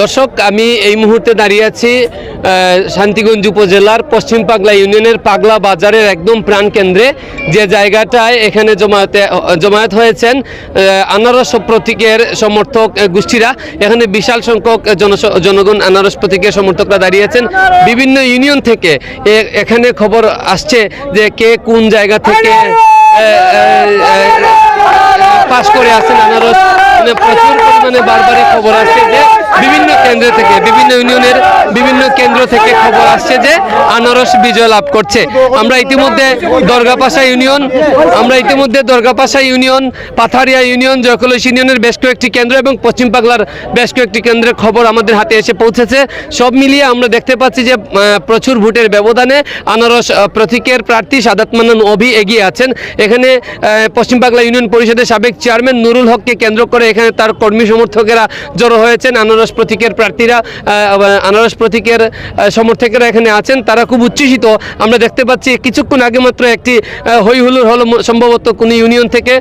দর্শক, আমি এই মুহূর্তে দাঁড়িয়ে আছি শান্তিগঞ্জ উপজেলার পশ্চিম পাগলা ইউনিয়নের পাগলা বাজারের একদম প্রাণ কেন্দ্রে। যে জায়গাটায় এখানে জমায়েতে, জমায়েত হয়েছেন আনারস প্রতীকের সমর্থক গোষ্ঠীরা। এখানে বিশাল সংখ্যক জনগণ আনারস প্রতীকের সমর্থকরা দাঁড়িয়েছেন বিভিন্ন ইউনিয়ন থেকে এখানে খবর আসছে যে কে কোন জায়গা থেকে পাশ করে আছেন আনারস। মানে প্রচুর পরিমাণে বারবারই খবর আসছে যে বিভিন্ন কেন্দ্র থেকে বিভিন্ন ইউনিয়নের বিভিন্ন কেন্দ্র থেকে খবর আসছে যে আনারস বিজয় লাভ করছে। আমরা ইতিমধ্যে দরগাপাশা ইউনিয়ন, আমরা ইতিমধ্যে দরগাপাশা ইউনিয়ন, পাথারিয়া ইউনিয়ন জয়কলস ইউনিয়নের বেশ কয়েকটি কেন্দ্র এবং পশ্চিম বাংলার বেশ কয়েকটি কেন্দ্রের খবর আমাদের হাতে এসে পৌঁছেছে। সব মিলিয়ে আমরা দেখতে পাচ্ছি যে প্রচুর ভোটের ব্যবধানে আনারস প্রতীকের প্রার্থী সাদাত মান্নান অভি এগিয়ে আছেন। এখানে পশ্চিম বাংলা ইউনিয়ন পরিষদের সাবেক চেয়ারম্যান নুরুল হককে কেন্দ্র করে এখানে তার কর্মী সমর্থকেরা জড়ো হয়েছেন। আনারস প্রতীকের প্রার্থীরা আনারস প্রতীকের সমর্থকেরা এখানে আছেন, তারা খুব উচ্ছ্বসিত। আমরা দেখতে পাচ্ছি কিছুক্ষণ আগে মাত্র একটি হই হুলুর হল সম্ভবত কোনো ইউনিয়ন থেকে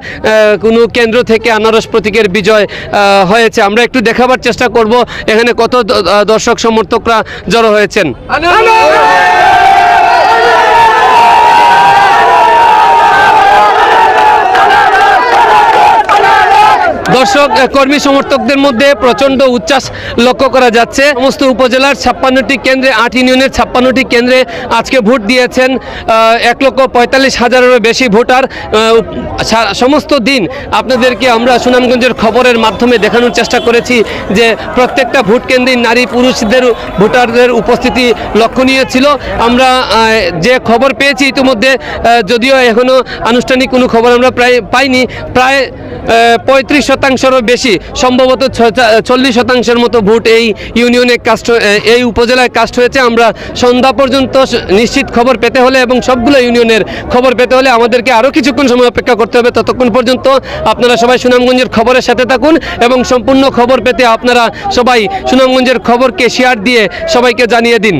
কোনো কেন্দ্র থেকে আনারস প্রতীকের বিজয় হয়েছে। আমরা একটু দেখাবার চেষ্টা করব এখানে কত দর্শক, সমর্থকরা জড়ো হয়েছেন। দর্শক কর্মী সমর্থকদের মধ্যে প্রচণ্ড উচ্ছ্বাস লক্ষ্য করা যাচ্ছে। সমস্ত উপজেলার ছাপ্পান্নটি কেন্দ্রে, আট ইউনিয়নের ছাপ্পান্নটি কেন্দ্রে আজকে ভোট দিয়েছেন এক লক্ষ পঁয়তাল্লিশ হাজারেরও বেশি ভোটার। সমস্ত দিন আপনাদেরকে আমরা সুনামগঞ্জের খবরের মাধ্যমে দেখানোর চেষ্টা করেছি যে প্রত্যেকটা ভোট কেন্দ্রে নারী পুরুষদের ভোটারদের উপস্থিতি লক্ষণীয় ছিল। আমরা যে খবর পেয়েছি ইতিমধ্যে যদিও এখনও আনুষ্ঠানিক কোনো খবর আমরা প্রায় পাইনি, প্রায় পঁয়ত্রিশ শতাংশেরও বেশি, সম্ভবত চল্লিশ শতাংশের মতো ভোট এই ইউনিয়নে কাস্ট এই উপজেলায় কাস্ট হয়েছে। আমরা সন্ধ্যা পর্যন্ত নিশ্চিত খবর পেতে হলে এবং সবগুলো ইউনিয়নের খবর পেতে হলে আমাদেরকে আরও কিছুক্ষণ সময় অপেক্ষা করতে হবে। ততক্ষণ পর্যন্ত আপনারা সবাই সুনামগঞ্জের খবরের সাথে থাকুন এবং সম্পূর্ণ খবর পেতে আপনারা সবাই সুনামগঞ্জের খবরকে শেয়ার দিয়ে সবাইকে জানিয়ে দিন।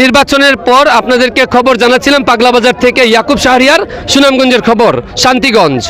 নির্বাচনের পর আপনাদেরকে খবর জানাচ্ছিলাম পাগলাবাজার থেকে ইয়াকুব শাহরিয়ার সুনামগঞ্জের খবর শান্তিগঞ্জ।